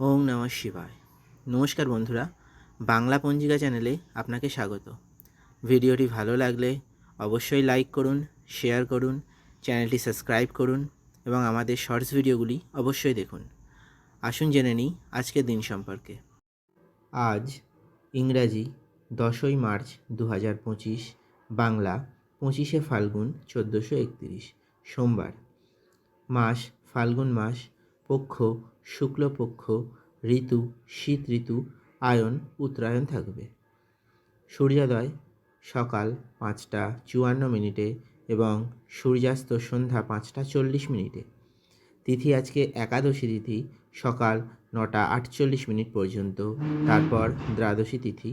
ওম নমঃ শিবায়। নমস্কার বন্ধুরা, বাংলা পঞ্জিকা চ্যানেলে আপনাকে স্বাগত। ভিডিওটি ভালো লাগলে অবশ্যই লাইক করুন, শেয়ার করুন, চ্যানেলটি সাবস্ক্রাইব করুন এবং আমাদের শর্টস ভিডিওগুলি অবশ্যই দেখুন। আসুন জেনে নিই আজকের দিন সম্পর্কে। আজ ইংরাজি দশই মার্চ দু হাজার পঁচিশ, বাংলা পঁচিশে ফাল্গুন চোদ্দোশো একত্রিশ, সোমবার। মাস, ফাল্গুন মাস, পক্ষ শুক্লপক্ষ, ঋতু, শীত ঋতু, আয়ন, উত্তরায়ণ থাকবে। সূর্যোদয়, সকাল পাঁচটা চুয়ান্ন মিনিটে এবং সূর্যাস্ত সন্ধ্যা পাঁচটা চল্লিশ মিনিটে। তিথি আজকে একাদশী তিথি, সকাল নটা আটচল্লিশ মিনিট পর্যন্ত। তারপর দ্বাদশী তিথি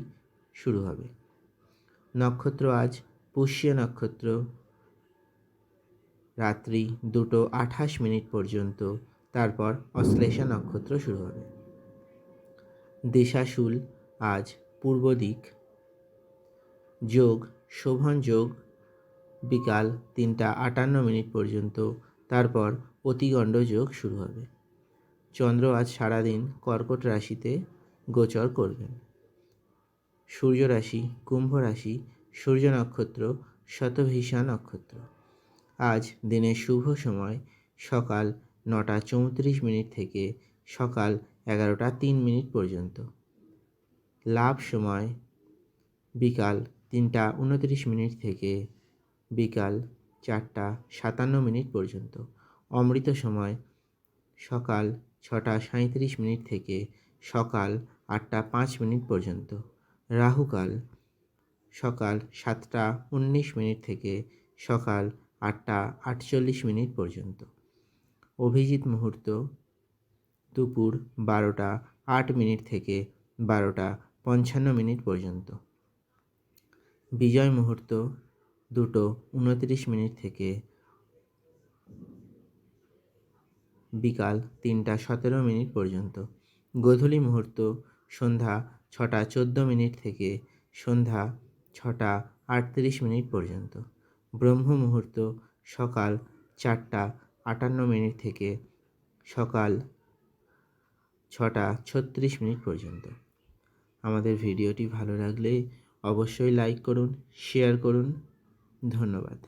শুরু হবে। নক্ষত্র আজ পুষ্য নক্ষত্র। রাত্রি দুটো আঠাশ মিনিট পর্যন্ত। তারপর অশ্লেষা নক্ষত্র শুরু হবে। দিশাশুল, আজ পূর্ব দিক যোগ, শোভন যোগ। বিকাল তিনটা আটান্ন মিনিট পর্যন্ত, তারপর অতিগণ্ড যোগ শুরু হবে। চন্দ্র আজ সারাদিন কর্কট রাশিতে গোচর করবেন। সূর্য রাশি, কুম্ভ রাশি, সূর্য নক্ষত্র, শতভিষা নক্ষত্র। আজ দিনের শুভ সময়, সকাল নটা চৌত্রিশ মিনিট থেকে সকাল এগারোটা তিন মিনিট পর্যন্ত। লাভ সময় বিকাল তিনটা উনত্রিশ মিনিট থেকে বিকাল চারটা সাতান্ন মিনিট পর্যন্ত। অমৃত সময় সকাল ছটা সাঁত্রিশ মিনিট থেকে সকাল আটটা পাঁচ মিনিট পর্যন্ত। রাহুকাল সকাল সাতটা উনিশ মিনিট থেকে সকাল আটটা আটচল্লিশ মিনিট পর্যন্ত। অভিজিৎ মুহূর্ত, দুপুর বারোটা আট মিনিট থেকে বারোটা পঞ্চান্ন মিনিট পর্যন্ত। বিজয় মুহূর্ত, দুটো উনত্রিশ মিনিট থেকে বিকাল তিনটা সতেরো মিনিট পর্যন্ত। গোধূলি মুহূর্ত, সন্ধ্যা ছটা চোদ্দ মিনিট থেকে সন্ধ্যা ছটা আটত্রিশ মিনিট পর্যন্ত। ব্রহ্ম মুহূর্ত, সকাল চারটা আটান্ন মিনিট থেকে সকাল ছটা ছত্রিশ মিনিট পর্যন্ত। আমাদের ভিডিওটি ভালো লাগলে অবশ্যই লাইক করুন শেয়ার করুন। ধন্যবাদ।